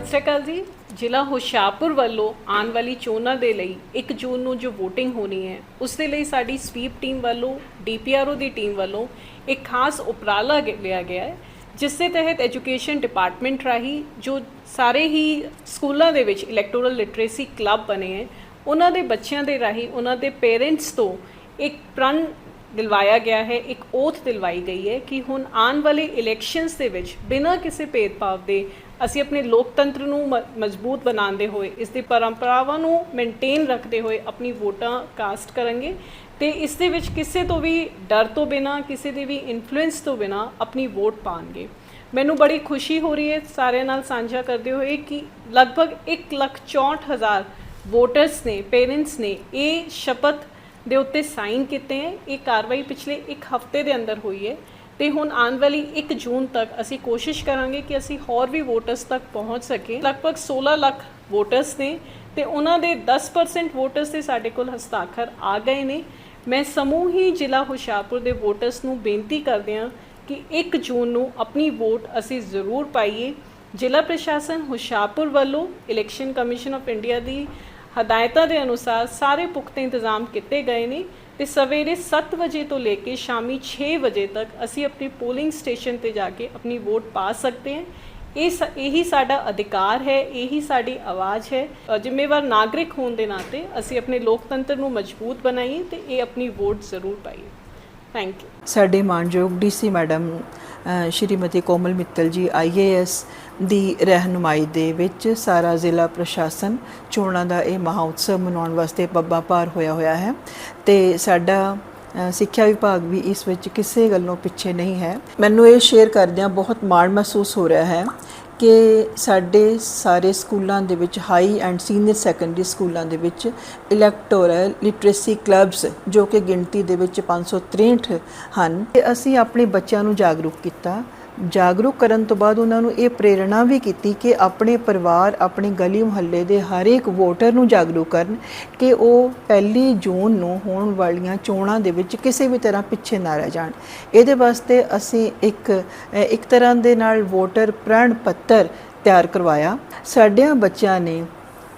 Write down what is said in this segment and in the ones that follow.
ਸਤਿ ਸ਼੍ਰੀ ਅਕਾਲ ਜੀ। ਜ਼ਿਲ੍ਹਾ ਹੁਸ਼ਿਆਰਪੁਰ ਵੱਲੋਂ ਆਉਣ ਵਾਲੀ ਚੋਣਾਂ ਦੇ ਲਈ 1 ਜੂਨ ਨੂੰ ਜੋ VOTING ਹੋਣੀ ਹੈ, ਉਸ ਦੇ ਲਈ ਸਾਡੀ ਸਵੀਪ ਟੀਮ ਵੱਲੋਂ DPRO ਦੀ ਟੀਮ ਵੱਲੋਂ ਇੱਕ ਖਾਸ ਉਪਰਾਲਾ ਲਿਆ ਗਿਆ ਹੈ, ਜਿਸ ਦੇ ਤਹਿਤ ਐਜੂਕੇਸ਼ਨ ਡਿਪਾਰਟਮੈਂਟ ਰਾਹੀਂ ਜੋ ਸਾਰੇ ਹੀ ਸਕੂਲਾਂ ਦੇ ਵਿੱਚ ਇਲੈਕਟੋਰਲ ਲਿਟਰੇਸੀ ਕਲੱਬ ਬਣੇ ਹੈ, ਉਹਨਾਂ ਦੇ ਬੱਚਿਆਂ ਦੇ ਰਾਹੀਂ ਉਹਨਾਂ ਦੇ ਪੇਰੈਂਟਸ ਤੋਂ ਇੱਕ ਪ੍ਰਣ ਦਿਲਵਾਇਆ ਗਿਆ ਹੈ, ਇੱਕ ਓਥ ਦਿਲਵਾਈ ਗਈ ਹੈ ਕਿ ਹੁਣ ਆਉਣ ਵਾਲੇ ਇਲੈਕਸ਼ਨਸ ਦੇ ਵਿੱਚ ਬਿਨਾਂ ਕਿਸੇ ਭੇਦਭਾਵ ਦੇ ਅਸੀਂ ਆਪਣੇ ਲੋਕਤੰਤਰ ਨੂੰ ਮ- ਮਜ਼ਬੂਤ ਬਣਾਉਂਦੇ ਹੋਏ, ਇਸ ਦੀ ਪਰੰਪਰਾਵਾਂ ਨੂੰ ਮੇਨਟੇਨ ਰੱਖਦੇ ਹੋਏ ਆਪਣੀ ਵੋਟਾਂ ਕਾਸਟ ਕਰਾਂਗੇ ਤੇ ਇਸ ਦੇ ਵਿੱਚ ਕਿਸੇ ਤੋਂ ਵੀ ਡਰ ਤੋਂ ਬਿਨਾਂ, ਕਿਸੇ ਦੇ ਵੀ ਇਨਫਲੂਐਂਸ ਤੋਂ ਬਿਨਾਂ ਆਪਣੀ ਵੋਟ ਪਾਣਗੇ। ਮੈਨੂੰ ਬੜੀ ਖੁਸ਼ੀ ਹੋ ਰਹੀ ਹੈ ਸਾਰਿਆਂ ਨਾਲ ਸਾਂਝਾ ਕਰਦੇ ਹੋਏ ਕਿ ਲਗਭਗ 164000 ਵੋਟਰਸ ਨੇ ਪੇਰੈਂਟਸ ਨੇ ਇਹ ਸ਼ਪਥ ਦੇ ਉੱਤੇ ਸਾਈਨ ਕੀਤੇ ਹੈ। ਇਹ ਕਾਰਵਾਈ ਪਿਛਲੇ ਇੱਕ ਹਫ਼ਤੇ ਦੇ ਅੰਦਰ ਹੋਈ ਹੈ। ਤੇ ਹੁਣ ਆਉਣ ਵਾਲੀ 1 ਜੂਨ ਤੱਕ ਅਸੀਂ ਕੋਸ਼ਿਸ਼ ਕਰਾਂਗੇ ਕਿ ਅਸੀਂ ਹੋਰ ਵੀ ਵੋਟਰਸ ਤੱਕ ਪਹੁੰਚ ਸਕੇ ਲਗਭਗ 16 ਲੱਖ ਵੋਟਰਸ ਨੇ ਤੇ ਉਹਨਾਂ ਦੇ 10% ਵੋਟਰਸ 'ਤੇ ਸਾਡੇ ਕੋਲ ਹਸਤਾਖਰ ਆ ਗਏ ਨੇ। ਮੈਂ ਸਮੂਹੀ ਜ਼ਿਲ੍ਹਾ ਹੁਸ਼ਿਆਰਪੁਰ ਦੇ ਵੋਟਰਸ ਨੂੰ ਬੇਨਤੀ ਕਰਦੇ ਹਾਂ ਕਿ 1 ਜੂਨ ਨੂੰ ਆਪਣੀ ਵੋਟ ਅਸੀਂ ਜ਼ਰੂਰ ਪਾਈਏ। ਜ਼ਿਲ੍ਹਾ ਪ੍ਰਸ਼ਾਸਨ ਹੁਸ਼ਿਆਰਪੁਰ ਵੱਲੋਂ ਇਲੈਕਸ਼ਨ ਕਮਿਸ਼ਨ ਆਫ ਇੰਡੀਆ ਦੀ ਹਦਾਇਤਾਂ ਦੇ ਅਨੁਸਾਰ ਸਾਰੇ ਪੁਖਤੇ ਇੰਤਜ਼ਾਮ ਕੀਤੇ ਗਏ ਨੇ ਤੇ ਸਵੇਰੇ 7 ਵਜੇ ਤੋਂ ਲੈ ਕੇ ਸ਼ਾਮੀ 6 ਵਜੇ ਤੱਕ ਅਸੀਂ ਆਪਣੀ ਪੋਲਿੰਗ ਸਟੇਸ਼ਨ ਤੇ ਜਾ ਕੇ ਆਪਣੀ ਵੋਟ ਪਾ ਸਕਦੇ ਹਾਂ। ਇਹ ਸ- ਇਹੀ ਸਾਡਾ ਅਧਿਕਾਰ ਹੈ ਇਹੀ ਸਾਡੀ ਆਵਾਜ਼ ਹੈ। ਜ਼ਿੰਮੇਵਾਰ ਨਾਗਰਿਕ ਹੋਣ ਦੇ ਨਾਤੇ ਅਸੀਂ ਆਪਣੇ ਲੋਕਤੰਤਰ ਨੂੰ ਮਜ਼ਬੂਤ ਬਣਾਈਏ ਤੇ ਇਹ ਆਪਣੀ ਵੋਟ ਜ਼ਰੂਰ ਪਾਈਏ। ਥੈਂਕ ਯੂ ਸਾਡੇ ਮਾਨਯੋਗ ਡੀਸੀ ਮੈਡਮ ਅ, ਸ਼੍ਰੀਮਤੀ ਕੋਮਲ ਮਿੱਤਲ ਜੀ ਆਈਏਐਸ ਦੀ ਰਹਿਨੁਮਾਈ ਦੇ ਵਿੱਚ ਸਾਰਾ ਜ਼ਿਲ੍ਹਾ ਪ੍ਰਸ਼ਾਸਨ ਚੋਣਾਂ ਦਾ ਇਹ ਮਹਾਂਉਤਸਵ ਮਨਾਉਣ ਵਾਸਤੇ ਪੱਬਾਂ ਭਾਰ ਹੋਇਆ ਹੋਇਆ ਹੈ ਤੇ ਸਾਡਾ ਸਿੱਖਿਆ ਵਿਭਾਗ ਵੀ ਇਸ ਵਿੱਚ ਕਿਸੇ ਗੱਲੋਂ ਪਿੱਛੇ ਨਹੀਂ ਹੈ। ਮੈਨੂੰ ਇਹ ਸ਼ੇਅਰ ਕਰਦਿਆਂ ਬਹੁਤ ਮਾਣ ਮਹਿਸੂਸ ਹੋ ਰਿਹਾ ਹੈ ਕਿ ਸਾਡੇ ਸਾਰੇ ਸਕੂਲਾਂ ਦੇ ਵਿੱਚ ਹਾਈ ਐਂਡ ਸੀਨੀਅਰ ਸੈਕੰਡਰੀ ਸਕੂਲਾਂ ਦੇ ਵਿੱਚ ਇਲੈਕਟੋਰਲ ਲਿਟਰੇਸੀ ਕਲੱਬਸ ਜੋ ਕਿ ਗਿਣਤੀ ਦੇ ਵਿੱਚ 563 ਹਨ, ਤੇ ਅਸੀਂ ਆਪਣੇ ਬੱਚਿਆਂ ਨੂੰ ਜਾਗਰੂਕ ਕੀਤਾ। ਜਾਗਰੂਕ ਕਰਨ ਤੋਂ ਬਾਅਦ ਉਹਨਾਂ ਨੂੰ ਇਹ ਪ੍ਰੇਰਣਾ ਵੀ ਕੀਤੀ ਕਿ ਆਪਣੇ ਪਰਿਵਾਰ, ਆਪਣੇ ਗਲੀ ਮੁਹੱਲੇ ਦੇ ਹਰ ਇੱਕ ਵੋਟਰ ਨੂੰ ਜਾਗਰੂਕ ਕਰਨ ਕਿ ਉਹ ਪਹਿਲੀ ਜੂਨ ਨੂੰ ਹੋਣ ਵਾਲੀਆਂ ਚੋਣਾਂ ਦੇ ਵਿੱਚ ਕਿਸੇ ਵੀ ਤਰ੍ਹਾਂ ਪਿੱਛੇ ਨਾ ਰਹਿ ਜਾਣ। ਇਹਦੇ ਵਾਸਤੇ ਅਸੀਂ ਇੱਕ ਇੱਕ ਤਰ੍ਹਾਂ ਦੇ ਨਾਲ ਵੋਟਰ ਪ੍ਰਣ ਪੱਤਰ ਤਿਆਰ ਕਰਵਾਇਆ। ਸਾਡਿਆਂ ਬੱਚਿਆਂ ਨੇ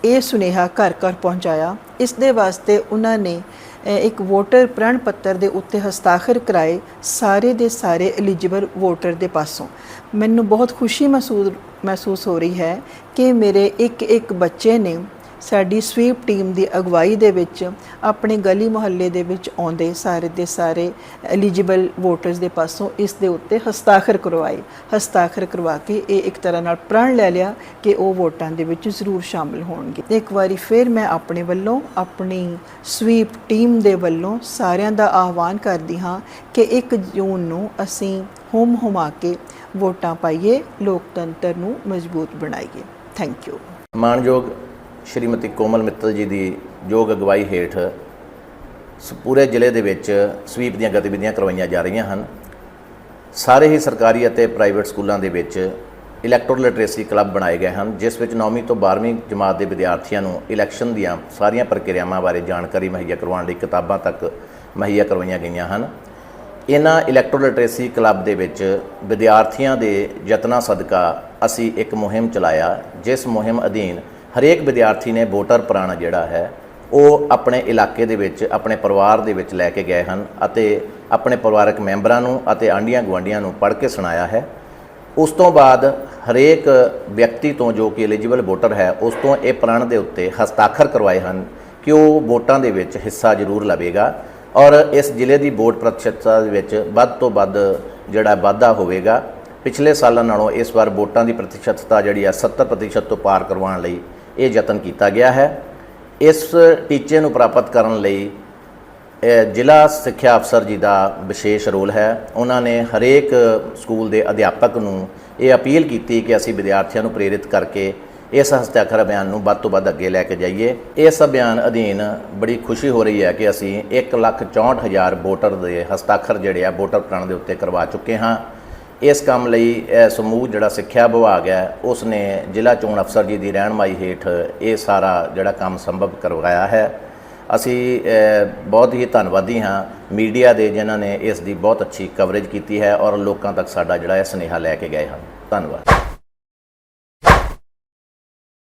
ਇਹ ਸੁਨੇਹਾ ਘਰ ਘਰ ਪਹੁੰਚਾਇਆ। ਇਸ ਦੇ ਵਾਸਤੇ ਉਹਨਾਂ ਨੇ ਇੱਕ ਵੋਟਰ ਪ੍ਰਣ ਪੱਤਰ ਦੇ ਉੱਤੇ ਹਸਤਾਖਰ ਕਰਾਏ ਸਾਰੇ ਦੇ ਸਾਰੇ ਐਲੀਜੀਬਲ ਵੋਟਰ ਦੇ ਪਾਸੋਂ। ਮੈਨੂੰ ਬਹੁਤ ਖੁਸ਼ੀ ਮਹਿਸੂਸ ਮਹਿਸੂਸ ਹੋ ਰਹੀ ਹੈ ਕਿ ਮੇਰੇ ਇੱਕ ਇੱਕ ਬੱਚੇ ਨੇ ਸਾਡੀ ਸਵੀਪ ਟੀਮ ਦੀ ਅਗਵਾਈ ਦੇ ਵਿੱਚ, ਆਪਣੇ ਗਲੀ ਮੁਹੱਲੇ ਦੇ ਵਿੱਚ ਆਉਂਦੇ ਸਾਰੇ ਦੇ ਸਾਰੇ ਐਲੀਜੀਬਲ ਵੋਟਰਸ ਦੇ ਪਾਸੋਂ ਇਸ ਦੇ ਉੱਤੇ ਹਸਤਾਖਰ ਕਰਵਾਏ। ਹਸਤਾਖਰ ਕਰਵਾ ਕੇ ਇਹ ਇੱਕ ਤਰ੍ਹਾਂ ਨਾਲ ਪ੍ਰਣ ਲੈ ਲਿਆ ਕਿ ਉਹ ਵੋਟਾਂ ਦੇ ਵਿੱਚ ਜ਼ਰੂਰ ਸ਼ਾਮਲ ਹੋਣਗੇ। ਇੱਕ ਵਾਰੀ ਫਿਰ ਮੈਂ ਆਪਣੇ ਵੱਲੋਂ, ਆਪਣੀ ਸਵੀਪ ਟੀਮ ਦੇ ਵੱਲੋਂ ਸਾਰਿਆਂ ਦਾ ਆਹਵਾਨ ਕਰਦੀ ਹਾਂ ਕਿ 1 ਜੂਨ ਨੂੰ ਅਸੀਂ ਹੁਮ ਹੁਮਾ ਕੇ ਵੋਟਾਂ ਪਾਈਏ, ਲੋਕਤੰਤਰ ਨੂੰ ਮਜ਼ਬੂਤ ਬਣਾਈਏ। Thank you. ਮਾਨਯੋਗ ਸ਼੍ਰੀਮਤੀ ਕੋਮਲ ਮਿੱਤਲ ਜੀ ਦੀ ਯੋਗ ਅਗਵਾਈ ਹੇਠ ਸ- ਪੂਰੇ ਜ਼ਿਲ੍ਹੇ ਦੇ ਵਿੱਚ ਸਵੀਪ ਦੀਆਂ ਗਤੀਵਿਧੀਆਂ ਕਰਵਾਈਆਂ ਜਾ ਰਹੀਆਂ ਹਨ। ਸਾਰੇ ਹੀ ਸਰਕਾਰੀ ਅਤੇ ਪ੍ਰਾਈਵੇਟ ਸਕੂਲਾਂ ਦੇ ਵਿੱਚ ਇਲੈਕਟੋਰਲ ਲਿਟਰੇਸੀ ਕਲੱਬ ਬਣਾਏ ਗਏ ਹਨ, ਜਿਸ ਵਿੱਚ 9ਵੀਂ ਤੋਂ 12ਵੀਂ ਜਮਾਤ ਦੇ ਵਿਦਿਆਰਥੀਆਂ ਨੂੰ ਇਲੈਕਸ਼ਨ ਦੀਆਂ ਸਾਰੀਆਂ ਪ੍ਰਕਿਰਿਆਵਾਂ ਬਾਰੇ ਜਾਣਕਾਰੀ ਮੁਹੱਈਆ ਕਰਵਾਉਣ ਲਈ ਕਿਤਾਬਾਂ ਤੱਕ ਮੁਹੱਈਆ ਕਰਵਾਈਆਂ ਗਈਆਂ ਹਨ। ਇਹਨਾਂ ਇਲੈਕਟ੍ਰੋ ਲਿਟਰੇਸੀ ਕਲੱਬ ਦੇ ਵਿੱਚ ਵਿਦਿਆਰਥੀਆਂ ਦੇ ਯਤਨਾਂ ਸਦਕਾ ਅਸੀਂ ਇੱਕ ਮੁਹਿੰਮ ਚਲਾਇਆ, ਜਿਸ ਮੁਹਿੰਮ ਅਧੀਨ ਹਰੇਕ ਵਿਦਿਆਰਥੀ ਨੇ ਵੋਟਰ ਪੁਰਾਣਾ ਜਿਹੜਾ ਹੈ, ਉਹ ਆਪਣੇ ਇਲਾਕੇ ਦੇ ਵਿੱਚ, ਆਪਣੇ ਪਰਿਵਾਰ ਦੇ ਵਿੱਚ ਲੈ ਕੇ ਗਏ ਹਨ ਅਤੇ ਆਪਣੇ ਪਰਿਵਾਰਕ ਮੈਂਬਰਾਂ ਨੂੰ ਅਤੇ ਆਂਡੀਆਂ ਗੁਆਂਢੀਆਂ ਨੂੰ ਪੜ੍ਹ ਕੇ ਸੁਣਾਇਆ ਹੈ। ਉਸ ਤੋਂ ਬਾਅਦ ਹਰੇਕ ਵਿਅਕਤੀ ਤੋਂ ਜੋ ਕਿ ਐਲੀਜੀਬਲ ਵੋਟਰ ਹੈ, ਉਸ ਤੋਂ ਇਹ ਪ੍ਰਣ ਦੇ ਉੱਤੇ ਹਸਤਾਖਰ ਕਰਵਾਏ ਹਨ ਕਿ ਉਹ ਵੋਟਾਂ ਦੇ ਵਿੱਚ ਹਿੱਸਾ ਜ਼ਰੂਰ ਲਵੇਗਾ ਔਰ ਇਸ ਜ਼ਿਲ੍ਹੇ ਦੀ ਵੋਟ ਪ੍ਰਤੀਸ਼ਤਤਾ ਦੇ ਵਿੱਚ ਵੱਧ ਤੋਂ ਵੱਧ ਜਿਹੜਾ ਵਾਧਾ ਹੋਵੇਗਾ। ਪਿਛਲੇ ਸਾਲਾਂ ਨਾਲੋਂ ਇਸ ਵਾਰ ਵੋਟਾਂ ਦੀ ਪ੍ਰਤੀਸ਼ਤਤਾ ਜਿਹੜੀ ਆ 70% ਤੋਂ ਪਾਰ ਕਰਵਾਉਣ ਲਈ ਇਹ ਯਤਨ ਕੀਤਾ ਗਿਆ ਹੈ। ਇਸ ਟੀਚੇ ਨੂੰ ਪ੍ਰਾਪਤ ਕਰਨ ਲਈ ਜ਼ਿਲ੍ਹਾ ਸਿੱਖਿਆ ਅਫਸਰ ਜੀ ਦਾ ਵਿਸ਼ੇਸ਼ ਰੋਲ ਹੈ। ਉਹਨਾਂ ਨੇ ਹਰੇਕ ਸਕੂਲ ਦੇ ਅਧਿਆਪਕ ਨੂੰ ਇਹ ਅਪੀਲ ਕੀਤੀ ਕਿ ਅਸੀਂ ਵਿਦਿਆਰਥੀਆਂ ਨੂੰ ਪ੍ਰੇਰਿਤ ਕਰਕੇ ਇਸ ਹਸਤਾਖਰ ਅਭਿਆਨ ਨੂੰ ਵੱਧ ਤੋਂ ਵੱਧ ਅੱਗੇ ਲੈ ਕੇ ਜਾਈਏ। ਇਸ ਅਭਿਆਨ ਅਧੀਨ ਬੜੀ ਖੁਸ਼ੀ ਹੋ ਰਹੀ ਹੈ ਕਿ ਅਸੀਂ 164000 ਵੋਟਰ ਦੇ ਹਸਤਾਖਰ ਜਿਹੜੇ ਆ, ਵੋਟਰ ਪ੍ਰਣ ਦੇ ਉੱਤੇ ਕਰਵਾ ਚੁੱਕੇ ਹਾਂ। ਇਸ ਕੰਮ ਲਈ ਇਹ ਸਮੂਹ ਜਿਹੜਾ ਸਿੱਖਿਆ ਵਿਭਾਗ ਹੈ ਉਸ ਨੇ ਜ਼ਿਲ੍ਹਾ ਚੋਣ ਅਫਸਰ ਜੀ ਦੀ ਰਹਿਨਮਾਈ ਹੇਠ ਇਹ ਸਾਰਾ ਜਿਹੜਾ ਕੰਮ ਸੰਭਵ ਕਰਵਾਇਆ ਹੈ। ਅਸੀਂ ਬਹੁਤ ਹੀ ਧੰਨਵਾਦੀ ਹਾਂ ਮੀਡੀਆ ਦੇ ਜਿਨ੍ਹਾਂ ਨੇ ਇਸ ਦੀ ਬਹੁਤ ਅੱਛੀ ਕਵਰੇਜ ਕੀਤੀ ਹੈ ਔਰ ਲੋਕਾਂ ਤੱਕ ਸਾਡਾ ਜਿਹੜਾ ਇਹ ਸੁਨੇਹਾ ਲੈ ਕੇ ਗਏ ਹਨ। ਧੰਨਵਾਦ।